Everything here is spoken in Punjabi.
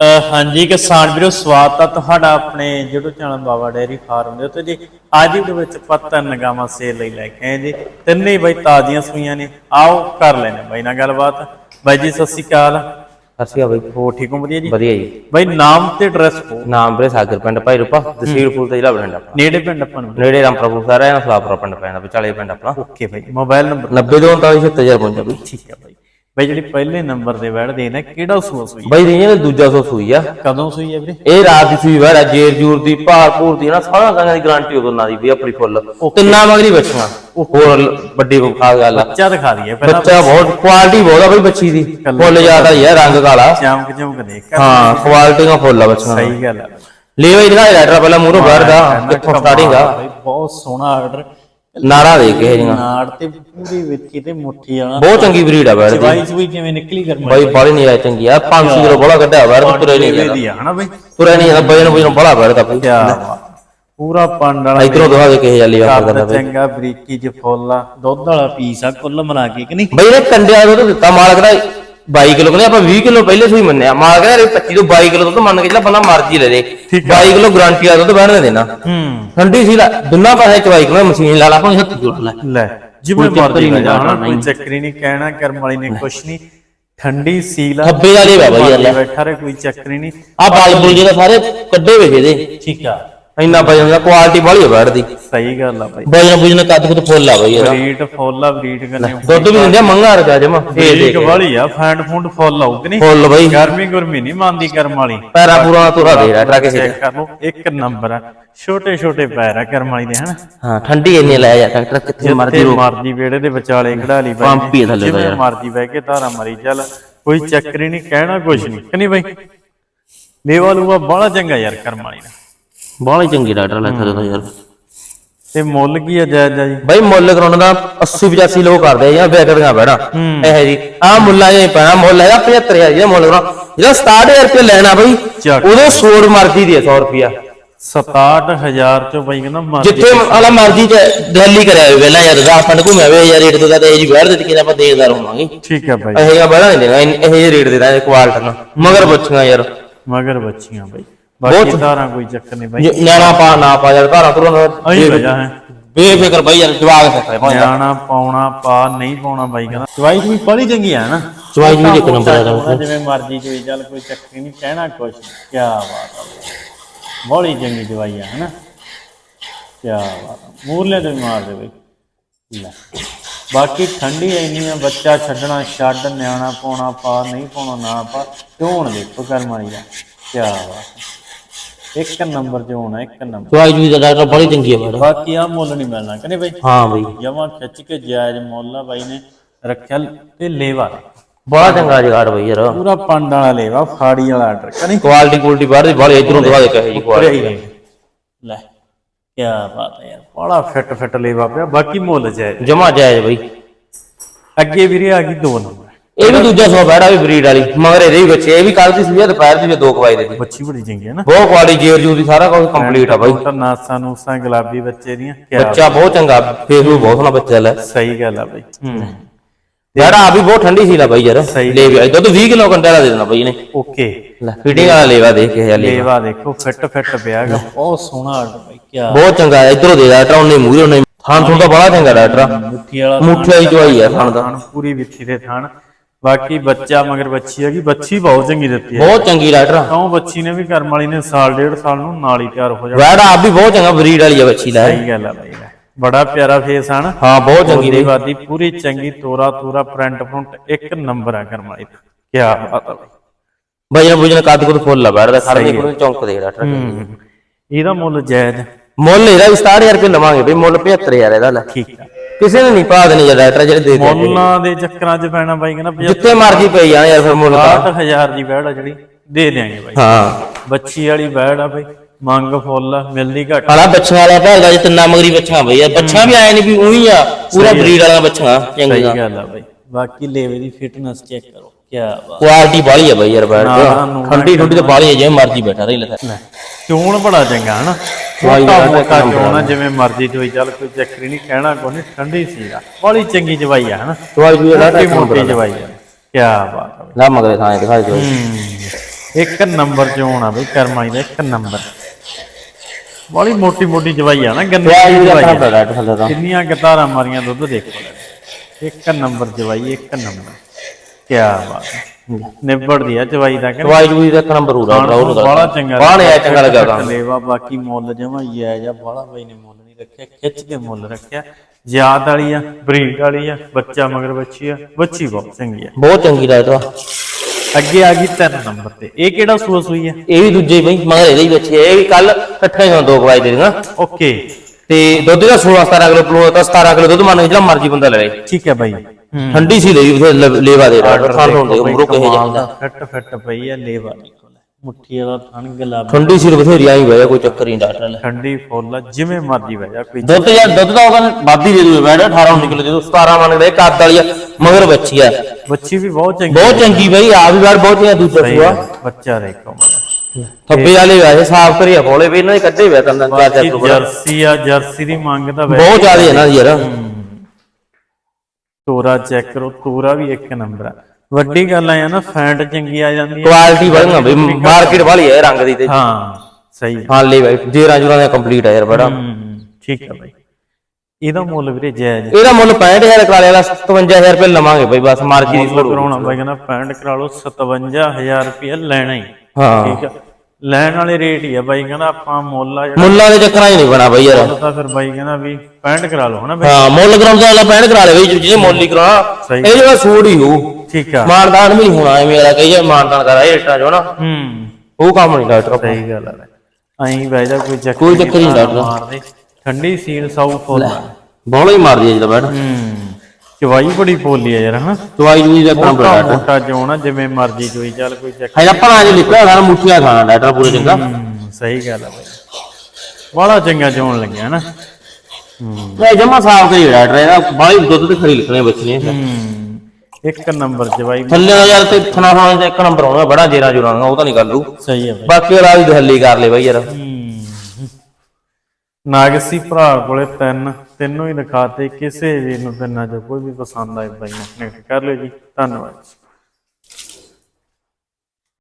ਹਾਂਜੀ ਕਿਸਾਨ ਵੀਰੋ ਸਵਾਗਤ ਆ ਤੁਹਾਡਾ ਆਪਣੇ YouTube channel Baba dairy farm ਦੇ ਉੱਤੇ ਜੀ। ਅੱਜ ਦੇ ਵਿੱਚ ਪੱਤਨ ਨਗਾਮਾ ਸੇਲ ਲਈ ਲੈ ਕੇ ਆਏ ਜੀ। ਤਿੰਨੇ ਬਾਈ ਤਾਜ਼ੀਆਂ ਸੂਈਆਂ ਨੇ। ਆਓ ਕਰ ਲੈਣੇ ਬਾਈ ਨਾਲ ਗੱਲਬਾਤ। ਬਾਈ ਜੀ ਸਤਿ ਸ਼੍ਰੀ ਅਕਾਲ। ਅਸੀਂ ਬਾਈ ਹੋ ਠੀਕ ਹੋ? ਵਧੀਆ ਜੀ? ਵਧੀਆ ਜੀ। ਬਾਈ ਨਾਮ ਤੇ ਐਡਰੈਸ ਕੋ ਨਾਮ ਵੀਰੇ ਸਾਗਰ ਪਿੰਡ ਭਾਈ ਰੂਪਾ। ਤਹਿਸੀਲ ਫੂਲ ਤੇ ਜ਼ਿਲ੍ਹਾ ਬਠਿੰਡਾ ਨੇੜੇ ਪਿੰਡ ਆਪਾਂ ਨੂੰ? ਨੇੜੇ ਰਾਮਪੁਰ ਸਾਰਾ ਇਹਨਾਂ ਸਲਾਪੁਰ ਪਿੰਡ ਪੈਂਦਾ ਵਿਚਾਲੇ ਪਿੰਡ ਆਪਣਾ। ਓਕੇ ਬਾਈ ਮੋਬਾਈਲ ਨੰਬਰ। 9024750 ਬਈ। ਠੀਕ ਹੈ ਬਾਈ ਜਿਹੜੀ ਪਹਿਲੇ ਨੰਬਰ ਦੇ ਵੜ ਦੇ ਨੇ ਕਿਹੜਾ ਸੂਆ ਸੂਈ ਬਾਈ ਰੀਆਂ ਦੂਜਾ ਸੋ ਸੂਈ ਆ। ਕਦੋਂ ਸੂਈ ਹੈ ਵੀਰੇ? ਇਹ ਰਾਤ ਦੀ ਸੂਈ ਵਾਰ ਜੇਰ ਜੂਰ ਦੀ ਭਾਰ ਭੂਰ ਦੀ ਨਾ ਸਾਰਾ ਗਾਂ ਦੀ ਗਾਰੰਟੀ ਉਹ ਦੋਨਾਂ ਦੀ ਵੀ ਆਪਣੀ ਫੁੱਲ। ਤਿੰਨਾਂ ਮਗਰੀ ਬੱਚੀਆਂ। ਹੋਰ ਵੱਡੀ ਖਾਸ ਗੱਲ ਆ। ਬੱਚਾ ਦਿਖਾ ਦਈਏ ਪਹਿਲਾਂ। ਬੱਚਾ ਬਹੁਤ ਕੁਆਲਿਟੀ ਬਹੁਤ ਆ ਬਈ ਬੱਚੀ ਦੀ। ਫੁੱਲ ਜ਼ਿਆਦਾ ਹੀ ਆ ਰੰਗ ਕਾਲਾ। ਚਮਕ ਚਮਕ ਦੇਖ ਹਾਂ ਕੁਆਲਿਟੀਆਂ ਫੁੱਲ ਆ ਬੱਚੀਆਂ ਸਹੀ ਗੱਲ ਹੈ ਲੈ ਬਈ ਦਿਖਾਈ ਲੈਟਰ ਪਹਿਲਾਂ ਮੂਹਰੋਂ ਬਾਹਰ ਦਾ ਕਿੱਥੋਂ ਸਟਾਰਟਿੰਗ ਆ। ਬਹੁਤ ਸੋਹਣਾ ਆਰਡਰ ਨਾਰਾ ਦੇ ਕੇ ਜੀਆਂ। ਨਾੜ ਤੇ ਪੂਰੀ ਵਿੱਚੀ ਤੇ ਮੁੱਠੀ ਵਾਲਾ ਬਹੁਤ ਚੰਗੀ ਬਰੀਡ ਆ ਬੈੜ ਦੀ। ਚੁਈ ਕਿਵੇਂ ਨਿਕਲੀ ਕਰ ਬਾਈ ਬਾਲੀ ਨਹੀਂ ਆਈ ਚੰਗੀ। ਆ 500 ਕਿਲੋ ਬੜਾ ਕੱਢਿਆ ਤੋਂ ਤੁਰੇ ਨਹੀਂ ਜਾਂਦਾ ਦੀ ਹਨਾ ਬਾਈ? ਤੁਰੇ ਨਹੀਂ ਜਾਂਦਾ ਬਜਨ ਬਜਨ ਬੜਾ ਕਿਆ ਬਾਤ। ਪੂਰਾ ਪੰਡ ਵਾਲਾ ਇਧਰੋਂ ਦਿਖਾ ਦੇ ਕਿਸੇ ਜਾਲੀ ਵਾਪਰ ਬਈ ਚੰਗਾ ਬਰੀਕੀ ਚ ਫੁੱਲ ਆ। ਦੁੱਧ ਵਾਲਾ ਪੀਸ ਆ ਕੁੱਲ ਮਿਲਾ ਕੇ ਕਿ ਨਹੀਂ? ਬਈ ਇਹ ਕੰਡਿਆ ਦੁੱਧ ਦਿੱਤਾ ਮਾਲਕ ਦਾ 22 ਕਿਲੋ ਕਹਿੰਦੇ ਆਪਾਂ 20 ਕਿਲੋ ਪਹਿਲੇ ਸੂਈ ਮੰਨਿਆ। ਮਾਲਕ ਕਹਿੰਦਾ ਇਹ 25 ਤੋਂ 22 ਕਿਲੋ ਦੁੱਧ ਮੰਨ ਕੇ ਜਿਹੜਾ ਬੰਦਾ ਮਰਜ਼ੀ ਲੈ ਦੇ 22 ਕਿਲੋ ਗਾਰੰਟੀ ਆ ਦੁੱਧ ਬਹਿਣ ਦੇ ਦੇਣਾ। ਹੂੰ। ਠੰਡੀ ਸੀ ਲਾ ਦੁੰਨਾ ਪਾਸੇ ਚਵਾਈ ਕਿਲੋ ਮਸ਼ੀਨ ਲਾ ਲਾ ਆਪਾਂ ਹੱਥ ਜੋੜ ਲੈ। ਲੈ ਜਿਵੇਂ ਮਰਜ਼ੀ ਹੀ ਨਹੀਂ ਜਾਣਾ ਕੋਈ ਚੱਕਰੀ ਨਹੀਂ ਕਹਿਣਾ ਕਰਮ ਵਾਲੀ ਨੇ ਕੁਛ ਨਹੀਂ। ਠੰਡੀ ਸੀਲ ਖੱਬੇ ਵਾਲੇ ਯਾਰ ਲੈ। ਬੈਠਾ ਰੇ ਕੋਈ ਚੱਕਰੀ ਨਹੀਂ। ਆ ਬਾਲ ਬੁਲ ਜਿਹੜਾ ਸਾਰੇ ਕੱਢੇ ਵੇ ਇਹਦੇ। ਠੀਕ ਆ। ਇੰਨਾ ਵਜਨ ਦਾ ਕੁਆਲਿਟੀ ਬਾਲੀ ਆ ਬੈੜ ਦੀ। ਸਹੀ ਗੱਲ ਆ ਬਾਈ। ਵਜਨ ਬੁਜਨ ਕੱਦ ਕੁੱਦ ਫੁੱਲ ਆ ਬਈ ਇਹਦਾ। ਬਰੀਡ ਫੁੱਲ ਆ ਬਰੀਡ ਕਰਨੇ ਦੁੱਧ ਵੀ ਦਿੰਦੇ ਮੰਗਾ ਰਜਾ ਜਮਾ ਇਹ ਦੇਖ ਵਾਲੀ ਆ ਫੈਂਡ ਫੂਡ ਫੁੱਲ ਆਉ ਕਿ ਨਹੀਂ? ਫੁੱਲ ਬਈ। ਗਰਮੀ ਗੁਰਮੀ ਨਹੀਂ ਮੰਨਦੀ ਕਰਮ ਵਾਲੀ। ਪੈਰਾ ਪੂਰਾ ਤੁਰਾ ਦੇ ਰਿਹਾ ਕਿਸੇ ਚੈੱਕ ਕਰ ਲਓ ਇੱਕ ਨੰਬਰ ਆ। ਛੋਟੇ ਛੋਟੇ ਪੈਰ ਆ ਕਰਮ ਵਾਲੀ ਦੇ ਹਨ? ਹਾਂ ਠੰਡੀ ਇੰਨੀ ਲੈ ਜਾ ਟਰੈਕਟਰ ਕਿੱਥੇ ਮਰਜ਼ੀ ਜਿੱਥੇ ਮਰਜ਼ੀ ਵਿਹੜੇ ਦੇ ਵਿਚਾਲੇ ਖੜਾ ਲਈ ਬਾਈ। ਪੰਪ ਹੀ ਥੱਲੇ ਦਾ ਯਾਰ। ਮਰਜ਼ੀ ਬਹਿ ਕੇ ਧਾਰਾ ਮਰੀ ਚੱਲ ਕੋਈ ਚੱਕਰੀ ਨਹੀਂ ਕਹਿਣਾ ਕੁਛ ਨਹੀਂ ਕਿ ਨਹੀਂ ਬਾਈ? ਲੇਵਾ ਲੂਆ ਬੜਾ ਚੰਗਾ ਯਾਰ ਕਰਮ ਵਾਲੀ ਦਾ। ਬਾਹਲੀ ਚੰਗੀ ਡਾਕਟਰ ਲੈ ਦਾ ਯਾਰ। ਤੇ ਮੁੱਲ ਕੀ ਆ ਜਾਇਜ਼ ਆ ਜੀ? ਬਾਈ ਮੁੱਲ ਕਰਾਉਣ ਦਾ 80 85 ਲੋਕ ਕਰਦੇ ਆ ਜਾਂ ਬੈਕੜੀਆਂ ਬੈਣਾ ਇਹ ਜੀ ਆ ਮੁੱਲਾ ਜੇ ਪੈਣਾ ਮੁੱਲ ਹੈਗਾ 75000 ਜਿਹੜਾ ਮੁੱਲ ਕਰਾਉਣਾ। ਜਿਹੜਾ 67000 ਰੁਪਏ ਲੈਣਾ ਬਾਈ। ਉਹਦੇ ਸੋੜ ਮਰਜ਼ੀ ਦੀ ਹੈ 100 ਰੁਪਿਆ 67000 ਚੋਂ ਬਾਈ ਕਹਿੰਦਾ ਮਰਜ਼ੀ ਜਿੱਥੇ ਆਲਾ ਮਰਜ਼ੀ ਚ ਦਿੱਲੀ ਕਰਿਆ ਹੋਵੇ ਪਹਿਲਾਂ ਯਾਰ ਰਾਹ ਪੰਡ ਘੁੰਮਿਆ ਵੇ ਯਾਰ ਰੇਟ ਤੋਂ ਤਾਂ ਇਹ ਜੀ ਬੈਠ ਦਿੱਤੀ ਕਿ ਆਪਾਂ ਦੇਖਦਾ ਰਹਾਂਗੇ ਠੀਕ ਆ ਬਾਈ। ਇਹ ਬੜਾ ਨਹੀਂ ਦੇਣਾ ਇਹ ਰੇਟ ਦੇ ਦਾਂਗੇ ਕੁਆਲਿਟੀ ਨਾਲ। ਮਗਰ ਬੱਚੀਆਂ ਯਾਰ। ਮਗਰ ਬੱਚੀਆਂ ਬਾਈ। ਬਾਕੀ ਧਾਰਾਂ ਕੋਈ ਚੱਕਰ ਨਹੀਂ ਬਾਈ। ਨਿਆਣਾ ਪਾ ਨਾ ਪਾ ਯਾਰ ਧਾਰਾਂ ਤੁਰਾਂ ਦਾ ਅਹੀਂ ਵਜ੍ਹਾ ਹੈ। ਬੇਫਿਕਰ ਬਾਈ ਯਾਰ ਜਵਾਗ ਸਕਦਾ ਭਾਈ ਨਿਆਣਾ ਪਾਉਣਾ ਪਾ ਨਹੀਂ ਪਾਉਣਾ ਬਾਈ ਕਹਿੰਦਾ। ਚਵਾਈ ਵੀ ਬੜੀ ਚੰਗੀ ਆ ਨਾ? ਚਵਾਈ ਵੀ ਇੱਕ ਨੰਬਰ ਆ ਉਹਦਾ। ਜਿਵੇਂ ਮਰਜ਼ੀ ਚੋਈ ਚੱਲ ਕੋਈ ਚੱਕਰ ਨਹੀਂ ਕਹਿਣਾ ਕੁਛ ਕੀ ਬਾਤ ਆ ਬੜੀ ਚੰਗੀ ਚਵਾਈ ਆ ਹਨਾ ਕੀ ਬਾਤ ਆ। ਮੂਰਲੇ ਤੇ ਮਾਰ ਦੇ ਬਈ। ਲੈ। ਬਾਕੀ ਠੰਡੀ ਇੰਨੀ ਆ ਬੱਚਾ ਛੱਡਣਾ ਛੱਡ ਨਿਆਣਾ ਪਾਉਣਾ ਪਾ ਨਹੀਂ ਪਾਉਣਾ ਨਾ ਪਾ। ਝੋਣ ਦੇਖੋ ਕਰਮਾਈ ਦਾ? ਕੀ ਬਾਤ ਆ। ਇੱਕ ਨੰਬਰ ਝੋਣ ਆ ਇੱਕ ਨੰਬਰ। ਚਵਾਈ ਜੀ ਦਾ ਡਾਕਟਰ ਬੜੀ ਚੰਗੀ ਹੈ ਮੈਡਮ। ਬਾਕੀ ਆ ਮੁੱਲ ਨਹੀਂ ਮਿਲਣਾ ਕਹਿੰਦੇ ਬਈ ਹਾਂ ਬਈ। ਜਮਾ ਖਿੱਚ ਕੇ ਜਾਇਜ਼ ਮੁੱਲ ਆ ਬਾਈ ਨੇ ਰੱਖਿਆ ਤੇ ਲੇਵਾ। ਬੜਾ ਚੰਗਾ ਜਗਾੜ ਬਈ ਯਾਰ। ਪੂਰਾ ਪੰਡ ਵਾਲਾ ਲੇਵਾ ਫਾੜੀ ਵਾਲਾ ਆਰਡਰ ਕਨੀ ਕੁਆਲਿਟੀ ਕੁਆਲਿਟੀ ਬਾਹਰ ਦੀ ਬਾਹਰ ਇਧਰੋਂ ਦਿਖਾ ਦੇ ਕਹੇ ਜੀ ਕੁਆਲਿਟੀ ਲੈ ਕੀ ਬਾਤ ਹੈ ਯਾਰ ਬੜਾ ਫਿੱਟ ਫਿੱਟ ਲੇਵਾ ਪਿਆ ਬਾਕੀ ਮੁੱਲ ਜਾਇਜ਼। ਜਮਾ ਜਾਇਜ਼ ਬਈ। ਅੱਗੇ ਵੀਰੇ ਆ ਗਈ ਦੋ ਨੰਬਰ। ਇਹ ਵੀ ਦੂਜਾ ਸੌ ਬੈੜਾ ਵੀ ਬਰੀਡ ਵਾਲੀ ਮਗਰ ਇਹਦੇ ਵੀ ਬੱਚੇ ਇਹ ਵੀ ਕੱਲ ਦੀ ਆ ਦੁਪਹਿਰ ਦੀ ਵੀ ਦੋ ਕੁ ਵਜੇ ਦੀ ਬੱਚੀ ਬੜੀ ਚੰਗੀ ਹੈ ਨਾ। ਬਹੁਤ ਕੁਆਲਿਟੀ ਜੇਰ ਜੂ ਦੀ ਸਾਰਾ ਕੁਝ ਕੰਪਲੀਟ ਆ ਬਾਈ। ਨਾਸਾਂ ਨੂਸਾਂ ਗੁਲਾਬੀ ਬੱਚੇ ਦੀਆਂ ਬੱਚਾ ਬਹੁਤ ਚੰਗਾ ਫੇਸ ਵੀ ਬਹੁਤ ਸੋਹਣਾ ਬੱਚਾ ਲੈ। ਸਹੀ ਗੱਲ ਆ ਬਾਈ। ਯਾਰ ਆ ਵੀ ਬਹੁਤ ਠੰਡੀ ਸੀ ਲਾ ਬਾਈ ਯਾਰ। ਲੈ ਵੀ ਦੁੱਧ 20 ਕਿਲੋ ਕੰਡੇ ਦੇ ਦੇਣਾ ਬਾਈ ਨੇ ਓਕੇ। ਲੈ ਫਿਟਿੰਗ ਵਾਲਾ ਲੇਵਾ ਦੇਖ ਕੇ ਹਲੇ ਲੇਵਾ। ਦੇਖੋ ਫਿੱਟ ਫਿੱਟ ਪਿਆ ਹੈਗਾ। ਬਹੁਤ ਸੋਹਣਾ ਆਰਡਰ ਬਾਈ ਕੀ ਬਹੁਤ ਚੰਗਾ ਇਧਰੋਂ ਦੇ ਡਾਕਟਰ ਉਹਨੇ ਮੂਹਰੇ ਉਹਨੇ ਥਾਂ ਥੋਂ ਤਾਂ ਬੜਾ ਚੰਗਾ ਡਾਕਟਰ ਮੁੱਠੀ ਵਾਲਾ ਮੁੱਠੀ ਵਾਲੀ ਚਵਾਈ ਆ ਥਾਂ ਦਾ। ਥਣ ਪੂਰੀ ਵਿੱਥੀ ਦੇ ਥਣ ਬਾਕੀ ਬੱਚਾ ਮਗਰ ਬੱਚੀ ਹੈਗੀ ਬੱਚੀ ਬਹੁਤ ਚੰਗੀ ਦਿੱਤੀ ਹੈ। ਬਹੁਤ ਚੰਗੀ ਡਾਕਟਰ ਕਿਉਂ ਬੱਚੀ ਨੇ ਵੀ ਕਰਮ ਵਾਲੀ ਨੇ ਸਾਲ ਡੇਢ ਸਾਲ ਨੂੰ ਨਾਲ ਹੀ ਤਿਆਰ ਹੋ ਜਾਣਾ। ਵੈੜ ਆਪ ਵੀ ਬਹੁਤ ਚੰਗਾ ਬਰੀਡ ਵਾਲੀ ਆ ਬੱਚੀ ਦਾ। ਸਹੀ ਗੱਲ ਆ ਬਾਈ। ਬੜਾ ਪਿਆਰਾ ਫੇਸ ਹਨ ਹਾਂ ਬਹੁਤ ਚੰਗੀ ਦੀ। ਵਾਦੀ ਪੂਰੀ ਚੰਗੀ ਤੋਰਾ ਤੋਰਾ ਪ੍ਰਿੰਟ ਫਰੰਟ ਇੱਕ ਨੰਬਰ ਆ ਕਰਮ ਵਾਲੀ ਦਾ। ਕੀ ਬਾਤ ਆ ਬਾਈ। ਵਜਨ ਬੁਜਨ ਕੱਦ ਕੁੱਦ ਫੁੱਲ ਆ ਬੈਠਦਾ ਖੜ ਦੇ ਕੋਈ ਚੌਂਕ ਦੇ ਡਾਕਟਰ ਹੂੰ। ਇਹਦਾ ਮੁੱਲ ਜਾਇਜ਼। ਮੁੱਲ ਇਹਦਾ ਵੀ 67000 ਰੁਪਏ ਲਵਾਂਗੇ ਬਈ ਮੁੱਲ 75000 ਇਹਦਾ ਲੈ। ਠੀਕ ਆ। ਕਿਸੇ ਨੇ ਨਹੀਂ ਪਾ ਦੇਣੀ ਯਾਰ ਡਾਕਟਰ ਜਿਹੜੇ ਦੇ ਦੇ ਮੁੱਲਾਂ ਦੇ ਚੱਕਰਾਂ 'ਚ ਪੈਣਾ ਬਾਈ ਕਹਿੰਦਾ ਜਿੱਥੇ ਮਰਜ਼ੀ ਪਈ ਜਾਣ ਯਾਰ ਫਿਰ ਮੁੱਲ ਤਾਂ। 60000 ਦੀ ਬੈੜ ਆ ਜਿਹੜੀ ਦੇ ਦਿਆਂਗੇ ਬਾਈ। ਹਾਂ। ਬੱਚੀ ਵਾਲੀ ਬੈੜ ਆ ਬਾਈ ਮੰਗ ਫੁੱਲ ਆ ਮਿਲਦੀ ਘੱਟ। ਹਾਲਾ ਬੱਚਿਆਂ ਵਾਲਾ ਭੈਲਦਾ ਜੇ ਤਿੰਨਾਂ ਮਗਰੀ ਬੱਚਾ ਬਈ ਯਾਰ ਬੱਚਾ ਵੀ ਆਏ ਨਹੀਂ ਵੀ ਉਹੀ ਆ ਪੂਰਾ ਬਰੀਡ ਵਾਲਾ ਬੱਚਾ ਸਹੀ ਚੰਗਾ ਗੱਲ ਆ ਬਾਈ। ਬਾਕੀ ਲੇਵੇ ਦੀ ਫਿਟਨੈਸ ਚੈੱਕ ਕਰੋ। ਕੀ ਬਾਤ। ਕੁਆਲਿਟੀ ਬਾਲੀ ਆ ਬਈ ਯਾਰ ਬੈਠ ਨਾ, ਨੂੰ ਠੰਡੀ ਠੰਡੀ ਤੇ ਬਾਲੀ ਆ ਜਿਵੇਂ ਮਰਜ਼ੀ ਬੈਠਾ ਰਹੀ ਲੈ ਲੈ ਚੋਣ ਬੜਾ ਚੰਗਾ ਹਨਾ? ਵਾਈ ਮੋਟਾ ਕੰਮ ਚੋਣ ਆ ਜਿਵੇਂ ਮਰਜ਼ੀ ਚੋਈ ਚੱਲ ਕੋਈ ਚੱਕਰੀ ਨਹੀਂ ਕਹਿਣਾ ਕੋਈ ਨਹੀਂ ਠੰਡੀ ਸੀ ਆ। ਬੜੀ ਚੰਗੀ ਜਵਾਈ ਆ ਹਨਾ? ਦਵਾਈ ਵੀ ਇਹਦਾ ਮੋਟੀ ਮੋਟੀ ਜਵਾਈ ਆ। ਕੀ ਬਾਤ ਆ ਬਾਈ। ਨਾ ਮਗਰੇ ਥਾਂ ਦਿਖਾਈ ਹੂੰ ਇੱਕ ਨੰਬਰ ਚ ਹੋਣਾ ਬਈ ਕਰਮਾਈ ਦਾ ਇੱਕ ਨੰਬਰ। ਬੜੀ ਮੋਟੀ ਮੋਟੀ ਜਵਾਈ ਆ ਨਾ ਗੰਨੇ ਵਾਹ ਦੀ ਜਵਾਈ ਆ। ਥੱਲੇ ਦਾ ਕਿੰਨੀਆਂ ਗਤਾਰਾਂ ਮਾਰੀਆਂ ਦੁੱਧ ਦੇਖੋ ਲੈ। ਇੱਕ ਨੰਬਰ ਜਵਾਈ ਇੱਕ ਨੰਬਰ। ਕੀ ਬਾਤ ਹੈ। ਨਿਬੜਦੀ ਆ ਜਵਾਈ ਦਾ ਕਿ ਦਵਾਈ ਦੂਈ ਦਾ ਇੱਕ ਨੰਬਰ ਹੋ ਰਿਹਾ ਬੜਾ ਚੰਗਾ ਬਾਹਣੇ ਆ ਚੰਗਾ ਲੱਗਾ ਕੰਮ ਲੇਵਾ ਬਾਕੀ ਮੁੱਲ ਜਮਾ ਹੀ ਆ ਜਾਂ ਬੜਾ ਬਈ ਨੇ ਮੁੱਲ ਨਹੀਂ ਰੱਖਿਆ ਖਿੱਚ ਕੇ ਮੁੱਲ ਰੱਖਿਆ। ਯਾਦ ਵਾਲੀ ਆ ਬਰੀਡ ਵਾਲੀ ਆ ਬੱਚਾ ਮਗਰ ਬੱਚੀ ਆ ਬੱਚੀ ਬਹੁਤ ਚੰਗੀ ਆ। ਬਹੁਤ ਚੰਗੀ ਲਾਈਟ ਵਾ ਅੱਗੇ ਆ ਗਈ ਤਿੰਨ ਨੰਬਰ ਤੇ। ਇਹ ਕਿਹੜਾ ਸੂਆ ਸੂਈ ਆ? ਇਹ ਵੀ ਦੂਜੇ ਬਈ ਮਗਰ ਇਹਦੇ ਹੀ ਬੱਚੇ ਆ। ਇਹ ਵੀ ਕੱਲ ਇਕੱਠੇ ਹੀ ਦੋ ਕਵਾਈ ਦੇ ਦੇਣਾ ਓਕੇ। ਤੇ ਦੁੱਧ ਦਾ 16 17 ਕਿਲੋ ਪਲੋ ਤਾਂ 17 ਕਿਲੋ ਦੁੱਧ ਮੰਨ ਕੇ ਜਿਹੜਾ ਮਰਜ਼ੀ ਬੰਦਾ ਲੈ ਲੇ। ਠੀਕ ਹੈ ਬਾਈ। ਠੰਡੀ ਸੀ ਲਈ ਲ- ਲੇਵਾ ਦੇ ਉਮਰੋਂ ਕਹੇ ਜਾਂਦਾ ਫਿੱਟ ਫਿੱਟ ਪਈ ਆ ਲੇਵਾ। ਨਿਕਲ ਮੁੱਠੀ ਵਾਲਾ ਥਣ ਗੁਲਾਬੀ ਠੰਡੀ ਸੀ ਬਥੇਰੀ ਆਈ ਹੋਇਆ ਕੋਈ ਚੱਕਰ ਨਹੀਂ ਡਾਕਟਰ ਨੇ ਠੰਡੀ ਫੁੱਲ ਜਿਵੇਂ ਮਰਜ਼ੀ ਬਹਿ ਜਾ ਦੁੱਧ ਯਾਰ ਦੁੱਧ ਤਾਂ ਉਹਦਾ ਵਾਦੀ ਦੇ ਦੂਏ ਬੈਠ 18 19 ਕਿਲੋ ਦੇ ਦੂ 17 ਮੰਨ ਕੱਦ ਵਾਲੀ ਮਗਰ ਬੱਚੀ ਆ। ਬੱਚੀ ਵੀ ਬਹੁਤ ਚੰਗੀ ਬਹੁਤ ਚੰਗੀ ਬਈ ਆ ਵੀ ਬੈਠ ਬਹੁਤ ਚੰਗਾ ਦੂਜਾ ਸੂਆ। ਬੱਚਾ ਦੇਖੋ ਥੱਬੇ ਵਾਲੇ ਵੈਸੇ ਸਾਫ਼ ਕਰੀਆ ਕੋਲੇ ਵੀ ਇਹਨਾਂ ਦੇ ਕੱਢੇ ਹੋਇਆ ਕੰਦਾਂ ਚਾਰ ਤੋਂ ਜਰਸੀ ਆ ਜਰਸੀ ਦੀ ਮੰਗ ਤਾਂ ਬਹੁਤ ਜ਼ਿਆਦਾ ਇਹਨਾਂ ਦੀ ਯਾਰ। ਤੋਰਾ ਚੈੱਕ ਕਰੋ ਤੋਰਾ ਵੀ ਇੱਕ ਨੰਬਰ ਆ। ਵੱਡੀ ਗੱਲ ਆ ਨਾ ਫੈਂਟ ਚੰਗੀ ਆ ਜਾਂਦੀ ਆ। ਕੁਆਲਿਟੀ ਵਧੀਆ ਬਈ ਮਾਰਕੀਟ ਵਾਲੀ ਹੈ ਰੰਗ ਦੀ ਤੇ। ਹਾਂ ਸਹੀ ਆ। ਹਾਂ ਲੈ ਬਈ ਜੇਰਾਂ ਜੁਰਾਂ ਦਾ ਕੰਪਲੀਟ ਹੈ ਯਾਰ ਬੜਾ। ਹੂੰ, ਠੀਕ ਆ ਬਾਈ। ਇਹਦਾ ਮੁੱਲ ਵੀਰੇ ਜਾਇਜ਼ ਆ। ਇਹਦਾ ਮੁੱਲ 65000 ਕਰਾ ਲਿਆ 57000 ਰੁਪਏ ਲਵਾਂਗੇ ਬਈ ਬਸ ਮਾਰਕੀਟ ਦੀ ਕਰਾਉਣਾ ਬਾਈ ਕਹਿੰਦਾ 65 ਕਰਾ ਲਓ 57000 ਰੁਪਏ ਲੈਣਾ ਹੀ। ਹਾਂ। ਠੀਕ ਆ। ਲੈਣ ਵਾਲੇ ਰੇਟ ਹੀ ਆ ਬਾਈ ਕਹਿੰਦਾ ਆਪਾਂ ਮੁੱਲ ਆ ਜਿਹੜਾ ਮੁੱਲਾਂ ਦੇ ਚੱਕਰਾਂ 'ਚ ਨਹੀਂ ਬਣਾ ਬਈ ਯਾਰ। ਤਾਂ ਫਿਰ ਬਾਈ ਕਹਿੰਦਾ ਵੀ 65 ਕਰਾ ਲਓ ਹਨਾ ਬਾਈ? ਹਾਂ ਮੁੱਲ ਕਰਾਉਣ ਦਾ ਵਾਲਾ 65 ਕਰਾ ਲੈ ਬਈ ਜਿਹਨੇ ਮੁੱਲ ਹੀ ਕਰਾਉਣਾ ਸਹੀ। ਇਹ ਜਿਹੜਾ ਸੂੜ ਹੀ ਹੋਊ। ਠੀਕ ਆ। ਮਾਨਦਾਨ ਵੀ ਨਹੀਂ ਹੋਣਾ ਐਵੇਂ ਵਾਲਾ ਕਹੀਏ ਮਾਨਦਾਨ ਕਰਾ ਇਹ ਰੇਟਾਂ 'ਚ ਹਨਾ ਹੂੰ। ਉਹ ਕੰਮ ਨਹੀਂ ਡਾਕਟਰ। ਸਹੀ ਗੱਲ ਹੈ ਐਂ ਬਹਿ ਜਾ ਕੋਈ ਚੱਕਰ ਕੋਈ ਚੱਕਰ ਨਹੀਂ ਡਾਕਟਰ। ਮਾਰਦੇ। ਠੰਡੀ ਸੀਲ ਸਾਊ ਫੁੱਲ ਆ। ਬੋਲਾ ਹੀ ਮਾਰਦੀ ਹੈ ਜਦੋਂ ਬੈਠ। ਹੂੰ। ਚਵਾਈ ਬੜੀ ਪੋਲੀ ਆ ਯਾਰ ਹਨਾ? ਦਵਾਈ ਦੂਈ ਦਾ ਕੰਮ ਮੋਟਾ ਡਾਕਟਰ। ਮੋਟਾ ਜੋਣਾ ਜਿਵੇਂ ਮਰਜ਼ੀ ਜੋਈ ਚੱਲ ਕੋਈ ਚੱਕਰ ਹੈ ਆਪਾਂ ਅੱਜ ਲਿਖਿਆ ਖਾਣਾ ਮੁੱਠੀਆਂ ਖਾਣਾ ਡਾਕਟਰ ਪੂਰੇ ਚੰਗਾ। ਹੂੰ, ਸਹੀ ਗੱਲ ਆ ਬਾਈ। ਬੜਾ ਚੰਗਾ ਜੋਣ ਲੱਗਿਆ ਹਨਾ? ਇਹ ਜਮਾ ਸਾਫ਼ ਕਰੀ ਡਾਕਟਰ ਇਹਦਾ ਬਾਈ ਦੁੱਧ ਤੇ ਖਰੀ ਲਿਖਣੇ ਬੱਚੇ ਨੇ। ਹੂੰ ਇੱਕ ਨੰਬਰ ਚਵਾਈ ਥੱਲੇ ਦਾ ਯਾਰ ਤੇ ਥਣਾ ਥਣਾ ਤੇ ਇੱਕ ਨੰਬਰ ਆਉਣਾ ਬੜਾ ਜੇਰਾ ਜੁਰਾ ਉਹ ਤਾਂ ਨਹੀਂ ਕਰ ਲੂ ਸਹੀ ਆ ਬਾਈ। ਬਾਕੀ ਵਾਲਾ ਵੀ ਦਹੱਲੀ ਕਰ ਲੈ ਬਾਈ ਯਾਰ। ਹੂੰ। ਨਾਗਸੀ ਭਰਾ ਕੋਲੇ ਤਿੰਨ। ਤਿੰਨੋਂ ਹੀ ਦਿਖਾਤੇ, ਕਿਸੇ ਵੀ ਨੂੰ ਤਿੰਨਾਂ ਚੋਂ ਕੋਈ ਵੀ ਪਸੰਦ ਆਏ, ਬਾਈ ਨੂੰ connect ਕਰ ਲਿਓ ਜੀ। ਧੰਨਵਾਦ